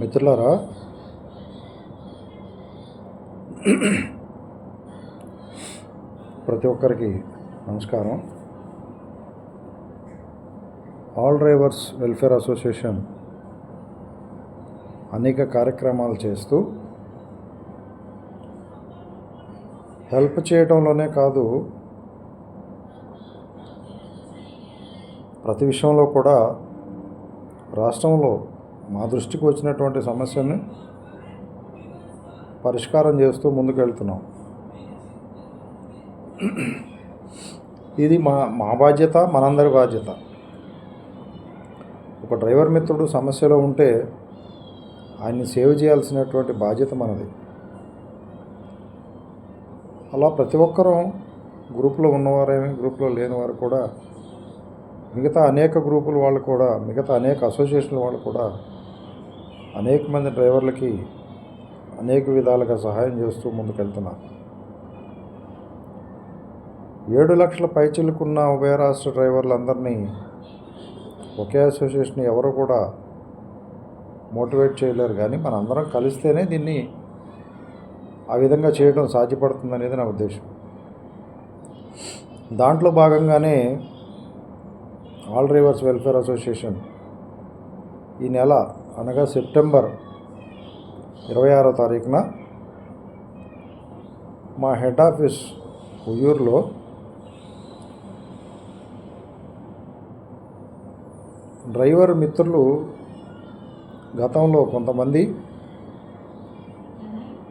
మిత్రులారా? ప్రతి ఒక్కరికి నమస్కారం. ఆల్ డ్రైవర్స్ వెల్ఫేర్ అసోసియేషన్ అనేక కార్యక్రమాలు చేస్తూ హెల్ప్ చేయడంలోనే కాదు ప్రతి విషయంలో కూడా రాష్ట్రంలో మా దృష్టికి వచ్చినటువంటి సమస్యని పరిష్కారం చేస్తూ ముందుకెళ్తున్నాం. ఇది మా మా బాధ్యత మనందరి బాధ్యత. ఒక డ్రైవర్ మిత్రుడు సమస్యలో ఉంటే ఆయన్ని సేవ్ చేయాల్సినటువంటి బాధ్యత మనది. అలా ప్రతి ఒక్కరూ గ్రూప్లో ఉన్నవారేమి గ్రూప్లో లేనివారు కూడా మిగతా అనేక గ్రూపుల వాళ్ళు కూడా మిగతా అనేక అసోసియేషన్ల వాళ్ళు కూడా అనేక మంది డ్రైవర్లకి అనేక విధాలుగా సహాయం చేస్తూ ముందుకెళ్తున్నారు. ఏడు లక్షల పైచిలుకున్న ఉభయ రాష్ట్ర డ్రైవర్లందరినీ ఒకే అసోసియేషన్ ఎవరు కూడా మోటివేట్ చేయలేరు. కానీ మనందరం కలిస్తేనే దీన్ని ఆ విధంగా చేయడం సాధ్యపడుతుంది అనేది నా ఉద్దేశం. దాంట్లో భాగంగానే ఆల్ డ్రైవర్స్ వెల్ఫేర్ అసోసియేషన్ ఈ నెల అనగా సెప్టెంబర్ ఇరవై ఆరో తారీఖున మా హెడ్ ఆఫీస్ ఉయ్యూరులో డ్రైవర్ మిత్రులు గతంలో కొంతమంది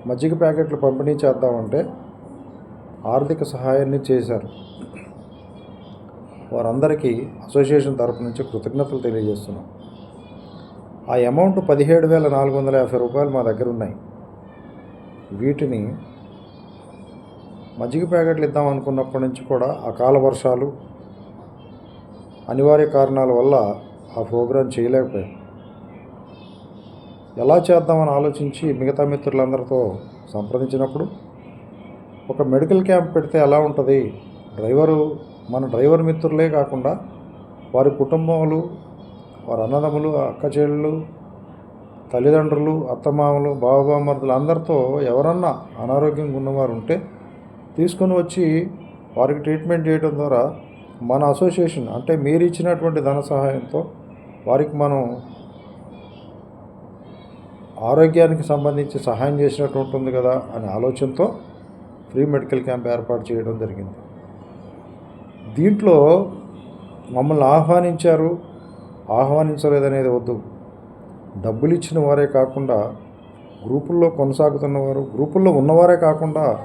మజ్జిగ ప్యాకెట్లు పంపిణీ చేద్దామంటే ఆర్థిక సహాయాన్ని చేశారు. వారందరికీ అసోసియేషన్ తరపు నుంచి కృతజ్ఞతలు తెలియజేస్తున్నాం. ఆ అమౌంట్ పదిహేడు వేల నాలుగు వందల యాభై రూపాయలు మా దగ్గర ఉన్నాయి. వీటిని మజ్జిగ ప్యాకెట్లు ఇద్దాం అనుకున్నప్పటి నుంచి కూడా అకాల వర్షాలు అనివార్య కారణాల వల్ల ఆ ప్రోగ్రాం చేయలేకపోయాం. ఎలా చేద్దామని ఆలోచించి మిగతా మిత్రులందరితో సంప్రదించినప్పుడు ఒక మెడికల్ క్యాంప్ పెడితే ఎలా ఉంటుంది? డ్రైవరు మన డ్రైవర్ మిత్రులే కాకుండా వారి కుటుంబాలు వారి అన్నదమ్ములు అక్క చెల్లెళ్ళు తల్లిదండ్రులు అత్తమామలు బావబామర్దులు అందరితో ఎవరన్నా అనారోగ్యంగా ఉన్నవారు ఉంటే తీసుకొని వచ్చి వారికి ట్రీట్మెంట్ చేయడం ద్వారా మన అసోసియేషన్ అంటే మీరు ఇచ్చినటువంటి ధన సహాయంతో వారికి మనం ఆరోగ్యానికి సంబంధించి సహాయం చేసినట్టు ఉంటుంది కదా అనే ఆలోచనతో ఫ్రీ మెడికల్ క్యాంప్ ఏర్పాటు చేయడం జరిగింది. దీంట్లో మమ్మల్ని ఆహ్వానించారు. ఆహ్వానించలేదనేది వద్దు. డబ్బులు ఇచ్చిన వారే కాకుండా గ్రూపుల్లో కొనసాగుతున్నవారు గ్రూపుల్లో ఉన్నవారే కాకుండా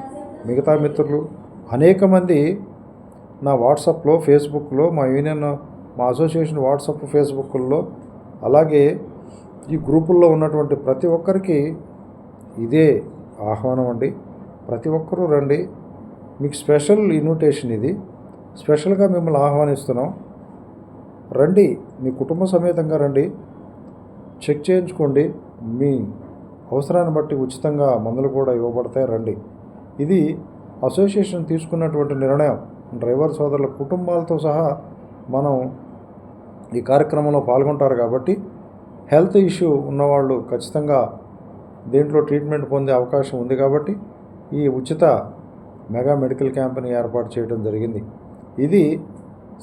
మిగతా మిత్రులు అనేక మంది నా వాట్సాప్లో ఫేస్బుక్లో మా యూనియన్ మా అసోసియేషన్ వాట్సాప్ ఫేస్బుక్లో అలాగే ఈ గ్రూపుల్లో ఉన్నటువంటి ప్రతి ఒక్కరికి ఇదే ఆహ్వానం అండి. ప్రతి ఒక్కరూ రండి. మీకు స్పెషల్ ఇన్విటేషన్ ఇది. స్పెషల్గా మిమ్మల్ని ఆహ్వానిస్తున్నాం. రండి మీ కుటుంబ సమేతంగా రండి. చెక్ చేయించుకోండి. మీ అవసరాన్ని బట్టి ఉచితంగా మందులు కూడా ఇవ్వబడతాయి. రండి. ఇది అసోసియేషన్ తీసుకున్నటువంటి నిర్ణయం. డ్రైవర్ సోదరుల కుటుంబాలతో సహా మనం ఈ కార్యక్రమంలో పాల్గొంటారు కాబట్టి హెల్త్ ఇష్యూ ఉన్నవాళ్ళు ఖచ్చితంగా దీంట్లో ట్రీట్మెంట్ పొందే అవకాశం ఉంది కాబట్టి ఈ ఉచిత మెగా మెడికల్ క్యాంప్ని ఏర్పాటు చేయడం జరిగింది. ఇది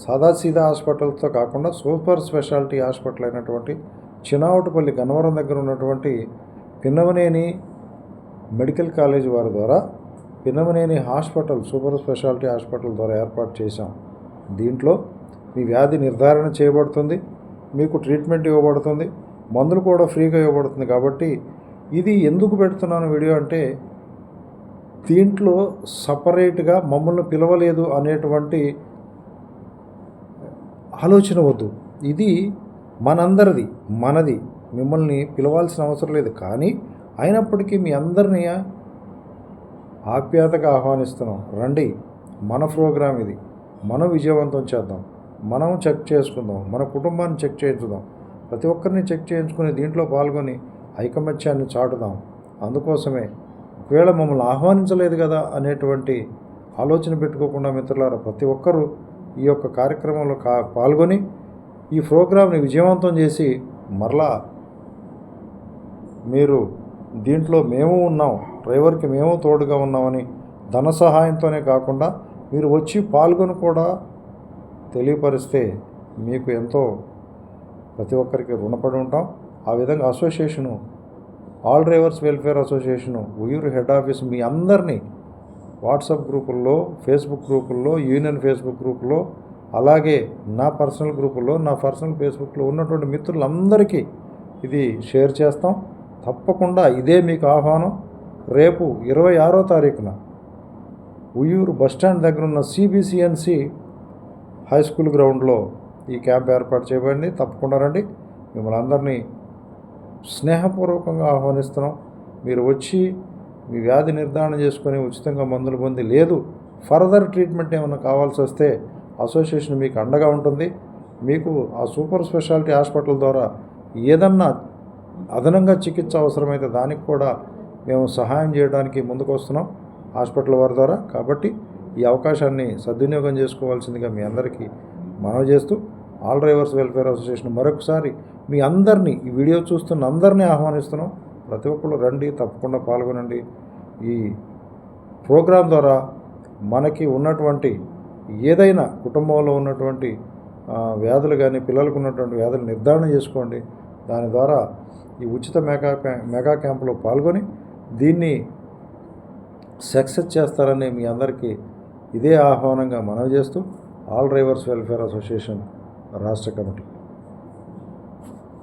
సాదాసీదా హాస్పిటల్తో కాకుండా సూపర్ స్పెషాలిటీ హాస్పిటల్ అయినటువంటి చినావటపల్లి గన్నవరం దగ్గర ఉన్నటువంటి పిన్నమనేని మెడికల్ కాలేజ్ వారి ద్వారా Pinnamaneni hospital super speciality hospital ద్వారా ఏర్పాటు చేశాం. దీంట్లో మీ వ్యాధి నిర్ధారణ చేయబడుతుంది మీకు ట్రీట్మెంట్ ఇవ్వబడుతుంది మందులు కూడా ఫ్రీగా ఇవ్వబడుతుంది కాబట్టి ఇది ఎందుకు పెడుతున్నాను వీడియో అంటే దీంట్లో సపరేట్గా మమ్మల్ని పిలవలేదు అనేటువంటి ఆలోచన వద్దు. ఇది మనందరిది మనది. మిమ్మల్ని పిలవాల్సిన అవసరం లేదు. కానీ అయినప్పటికీ మీ అందరినీ ఆప్యాయతగా ఆహ్వానిస్తున్నాం. రండి మన ప్రోగ్రాం ఇది. మనం విజయవంతం చేద్దాం. మనం చెక్ చేసుకుందాం. మన కుటుంబాన్ని చెక్ చేయించుదాం. ప్రతి ఒక్కరిని చెక్ చేయించుకుని దీంట్లో పాల్గొని ఐకమత్యాన్ని చాటుదాం. అందుకోసమే ఒకవేళ మమ్మల్ని ఆహ్వానించలేదు కదా అనేటువంటి ఆలోచన పెట్టుకోకుండా మిత్రులారా ప్రతి ఒక్కరూ ఈ యొక్క కార్యక్రమంలో కా పాల్గొని ఈ ప్రోగ్రాంని విజయవంతం చేసి మరలా మీరు దీంట్లో మేము ఉన్నాం డ్రైవర్కి మేము తోడుగా ఉన్నామని ధన సహాయంతోనే కాకుండా మీరు వచ్చి పాల్గొని కూడా తెలియపరిస్తే మీకు ఎంతో ప్రతి ఒక్కరికి రుణపడి ఉంటాం. ఆ విధంగా association all drivers welfare association Uyyuru head office మీ అందరినీ వాట్సాప్ గ్రూపుల్లో ఫేస్బుక్ గ్రూపుల్లో యూనియన్ ఫేస్బుక్ గ్రూపుల్లో అలాగే నా పర్సనల్ గ్రూపుల్లో నా పర్సనల్ ఫేస్బుక్లో ఉన్నటువంటి మిత్రులందరికీ ఇది షేర్ చేస్తాం. తప్పకుండా ఇదే మీకు ఆహ్వానం. రేపు ఇరవై ఆరో తారీఖున ఉయ్యూరు బస్టాండ్ దగ్గర ఉన్న సిబిసిఎన్సి హై స్కూల్ గ్రౌండ్లో ఈ క్యాంప్ ఏర్పాటు చేయబడింది. తప్పకుండా రండి. మిమ్మల్ని అందరినీ స్నేహపూర్వకంగా ఆహ్వానిస్తున్నాం. మీరు వచ్చి మీ వ్యాధి నిర్ధారణ చేసుకొని ఉచితంగా మందులు పొంది లేదు ఫర్దర్ ట్రీట్మెంట్ ఏమైనా కావాల్సి వస్తే అసోసియేషన్ మీకు అండగా ఉంటుంది. మీకు ఆ సూపర్ స్పెషాలిటీ హాస్పిటల్ ద్వారా ఏదన్నా అదనంగా చికిత్స అవసరమైతే దానికి కూడా మేము సహాయం చేయడానికి ముందుకు వస్తున్నాం హాస్పిటల్ వారి ద్వారా. కాబట్టి ఈ అవకాశాన్ని సద్వినియోగం చేసుకోవాల్సిందిగా మీ అందరికీ మనవి చేస్తూ ఆల్ డ్రైవర్స్ వెల్ఫేర్ అసోసియేషన్ మరొకసారి మీ అందరినీ ఈ వీడియో చూస్తున్న అందరినీ ఆహ్వానిస్తున్నాం. ప్రతి ఒక్కరు రండి తప్పకుండా పాల్గొనండి. ఈ ప్రోగ్రాం ద్వారా మనకి ఉన్నటువంటి ఏదైనా కుటుంబంలో ఉన్నటువంటి వ్యాధులు కానీ పిల్లలకు ఉన్నటువంటి వ్యాధులు నిర్ధారణ చేసుకోండి. దాని ద్వారా ఈ ఉచిత మెగా క్యా- మెగా క్యాంపులో పాల్గొని దీన్ని సక్సెస్ చేస్తారని మీ అందరికీ ఇదే ఆహ్వానంగా మనవి చేస్తూ ఆల్ డ్రైవర్స్ వెల్ఫేర్ అసోసియేషన్ రాష్ట్ర కమిటీ.